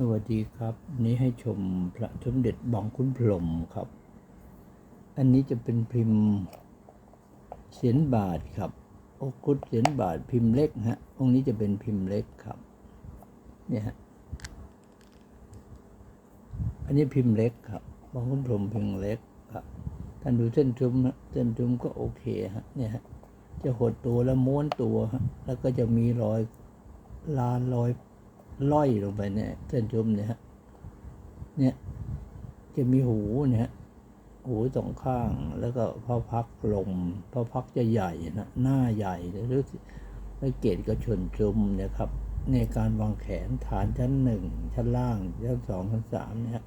สวัสดีครับนี้ให้ชมพระสมเด็จบางคุณพรมครับ อันนี้จะเป็นพิมพ์เสียนบาทครับโอคุดเสียนบาทพิมพ์เล็กฮะองค์นี้จะเป็นพิมพ์เล็กครับ เนี่ยฮะอันนี้พิมพ์เล็กครับบางคุณพรมพิมพ์เล็กครับท่านดูเส้นจุ้มฮะเส้นจุ้มก็โอเคฮะเนี่ยฮะจะหดตัวแล้วม้วนตัวฮะแล้วก็จะมีรอยลานรอย ล่อยลงไปเนี่ยเส้นจุ้มเนี่ยเนี่ยจะมีหูเนี่ยฮะหูสองข้างแล้วก็พระพักลมพระพักจะใหญ่นะหน้าใหญ่หรือไม่เกตก็ชนจุมเนี่ยครับ ในการวางแขนฐานชั้นหนึ่งชั้นล่างชั้นสองชั้นสามเนี่ย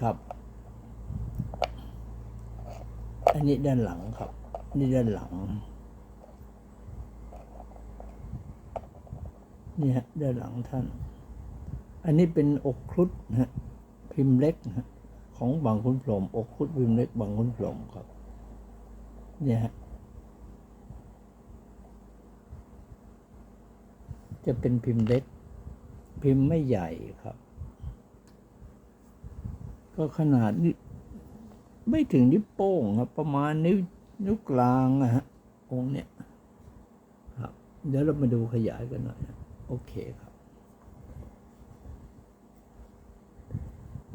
ครับ อันนี้ด้านหลังครับ นี่ด้านหลัง นี่ฮะด้านหลังท่าน อันนี้เป็นอกครุฑนะฮะพิมพ์เล็กนะฮะของบางคุณพรมอกครุฑพิมพ์เล็กบางคุณพรมครับเนี่ยฮะจะเป็นพิมพ์เล็ก พิมพ์ไม่ใหญ่ครับ ก็ขนาดนี้ไม่ถึงนิ้วโป้งครับ ประมาณนิ้วนิ้วกลางนะฮะองค์เนี้ยครับ เดี๋ยวเรามาดูขยายกันหน่อยนะ โอเคครับ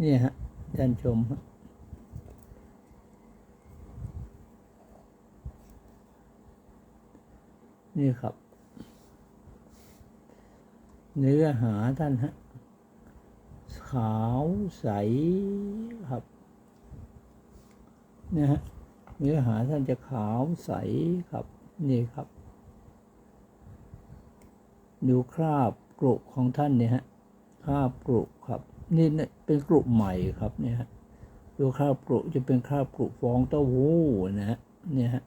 นี่ฮะท่านชมฮะนี่ครับ เนื้อหาท่านฮะ ขาวใสครับนี่ฮะเนื้อหาท่านจะขาวใสครับ นี่ครับ ดูคราบกรุของท่านเนี่ยฮะคราบกรุครับ นี่เนี่ยเป็นกรุใหม่ครับเนี่ยฮะดูคราบกรุจะเป็นคราบกรุฟองเต้าหู้นะฮะเนี่ยฮะ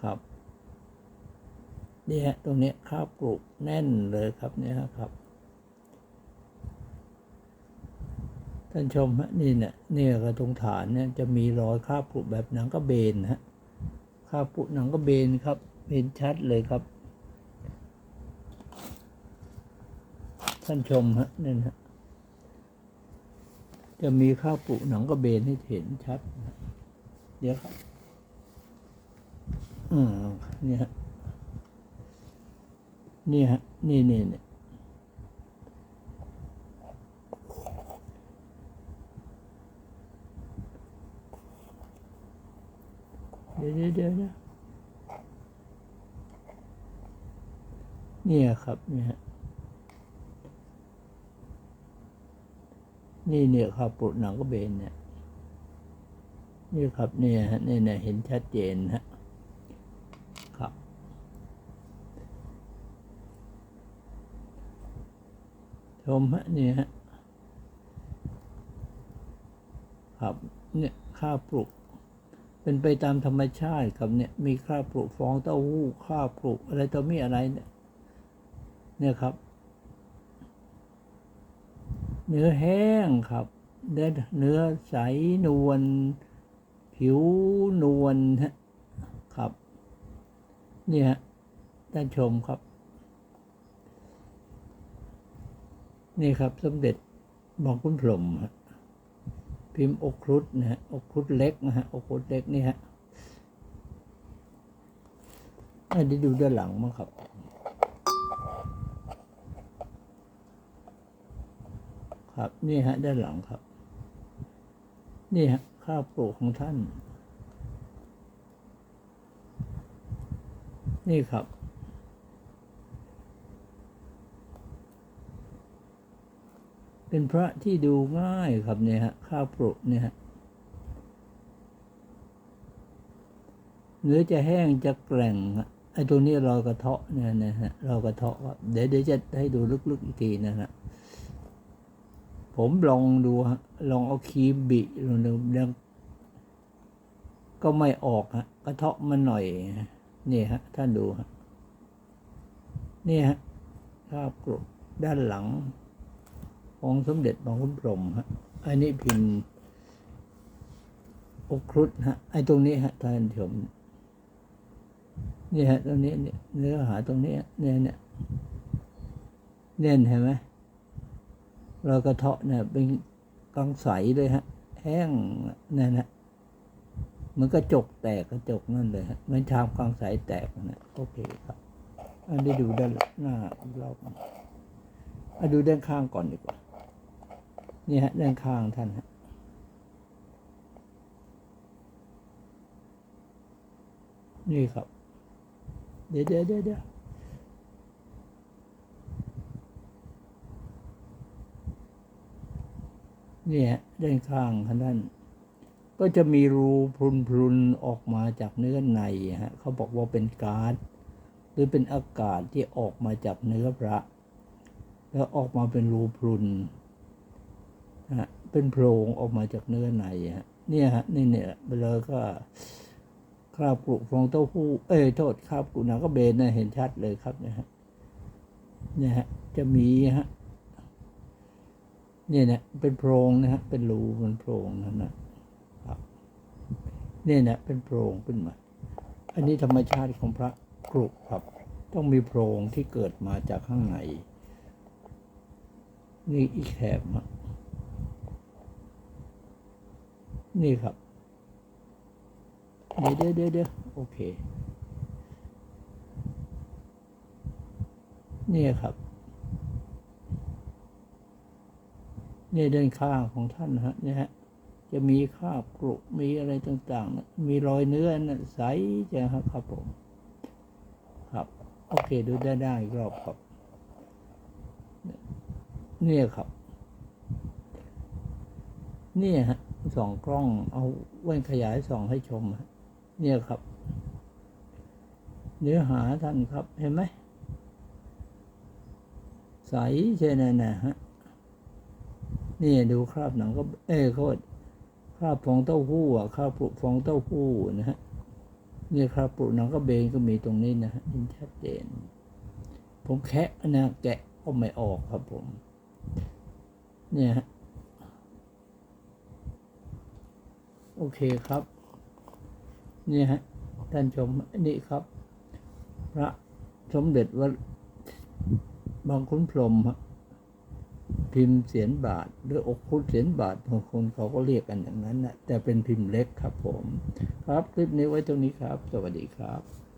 ครับนี่ฮะตรงเนี้ยคราบกรุแน่นเลยครับเนี่ยครับท่านชมฮะนี่เนี่ยเนี่ยกระตรงฐานเนี่ยจะมีรอยคราบกรุแบบหนังกระเบนฮะคราบกรุหนังกระเบนครับเห็นชัดเลยครับ ท่านชมฮะนี่นะจะมีข้าวปุหนังกระเบนให้เห็นชัดเดี๋ยวครับอืมนี่ฮะนี่ฮะนี่นี่เนี่ยเดี๋ยวเดี๋ยวเดี๋ยวเดี๋ยวเนี่ยครับเนี่ยฮะ นี่เนี่ยครับปลุดหนังกระเบนเนี่ยนี่ครับเนี่ยฮะเนี่ยเนี่ยเห็นชัดเจนฮะครับ ชมฮะเนี่ยฮะครับเนี่ยข้าวปลุกเป็นไปตามธรรมชาติครับเนี่ยมีข้าวปลุกฟองเต้าหู้ข้าวปลุกอะไรต่อมีอะไรเนี่ยเนี่ยครับ เนื้อแห้งครับเนื้อเนื้อใสนวลผิวนวลฮะครับ เนี่ยฮะท่านชมครับ นี่ครับสมเด็จบางคุณพรมฮะพิมพ์อกครุฑนะฮะอกครุฑเล็กนะฮะอกครุฑเล็กนี่ฮะอันนี้ดูด้านหลังมั้งครับ ครับ นี่ฮะ ด้านหลังครับ นี่ฮะ ข้าวปลูกของท่าน นี่ครับเป็นพระที่ดูง่ายครับเนี่ยฮะข้าวปลูกเนี่ยฮะเนื้อจะแห้งจะแกร่งไอ้ตรงนี้รอกระเทาะเนี่ยนะฮะรอกระเทาะเดี๋ยวเดี๋ยวจะให้ดูลึกๆอีกทีนะฮะ ผมลองดูฮะลองเอาครีมบิลงดูแล้วก็ไม่ออกฮะกระเทาะมันหน่อยนี่ฮะท่านดูฮะนี่ฮะภาพกรุด้านหลัง ของสมเด็จบางคุณพรหมฮะอันนี้พิมพ์อกครุฑฮะไอ้ตรงนี้ฮะท่านชมนี่ฮะตรงนี้เนี่ยเนื้อหาตรงนี้เนี่ยเนี่ยเน่นเห็นไหม รอยกระเทาะเนี่ยเป็นกังใสเลยฮะ แห้งนั่นนะมันก็จกแตกกระจกนั่นเลยฮะมันชามกังใสแตกนะโอเคครับ อันนี้ดูด้านหน้าอีกรอบหนึ่งเอาดูด้านข้างก่อนดีกว่านี่ฮะด้านข้างท่านฮะนี่ครับ เดี๋ยวเดี๋ยวเดี๋ยว เนี่ยด้านข้างท่านนั้นก็จะมีรูพรุนๆออกมาจากเนื้อในฮะเขาบอกว่าเป็นก๊าซหรือเป็นอากาศที่ออกมาจากเนื้อพระ แล้วออกมาเป็นรูพรุนฮะเป็นโพรงออกมาจากเนื้อในฮะเนี่ยฮะนี่เนี่ยเลยก็คราบกรุฟองเต้าหู้เอ้ยโทษคราบกรุหนังก็เบนนะเห็นชัดเลยครับนะฮะเนี่ยฮะจะมีฮะ เนี่ยนะเป็นโพรงนะฮะเป็นรูเป็นโพรงนั่นนะครับเนี่ยนะเป็นโพรงขึ้นมา อันนี้ธรรมชาติของพระกรุครับ ต้องมีโพรงที่เกิดมาจากข้างในนี่อีกแถบฮะนี่ครับเดี๋ยวเดี๋ยวเดี๋ยวโอเคเนี่ยครับ เนี่ยด้านข้างของท่านนะฮะเนี่ยฮะจะมีคราบกรุมีอะไรต่างๆนะมีรอยเนื้อนะใสจะครับครับผมครับ โอเคดูได้ได้อีกรอบครับ เนี่ยครับ เนี่ยฮะสองกล้องเอาแว่นขยายส่องให้ชมฮะเนี่ยครับ เนื้อหาท่านครับเห็นไหมใสใช่ไหมนะฮะ นี่ดูคราบหนังก็เอ้ยโคตรคราบฟองเต้าหู้อะคราบปลุกฟองเต้าหู้นะฮะนี่คราบปลุกหนังก็เบนก็มีตรงนี้นะฮะเห็นชัดเจน ผมแคะนะแกะก็ไม่ออกครับผม เนี่ยฮะโอเคครับเนี่ยฮะท่านชมนี่ครับ พระสมเด็จวัดบางขุนพรหมฮะ พิมพ์เสียนบาทหรืออกคุดเสียนบาทบางคนเขาก็เรียกกันอย่างนั้นนะแต่เป็นพิมพ์เล็กครับผม ครับคลิปนี้ไว้ตรงนี้ครับ สวัสดีครับ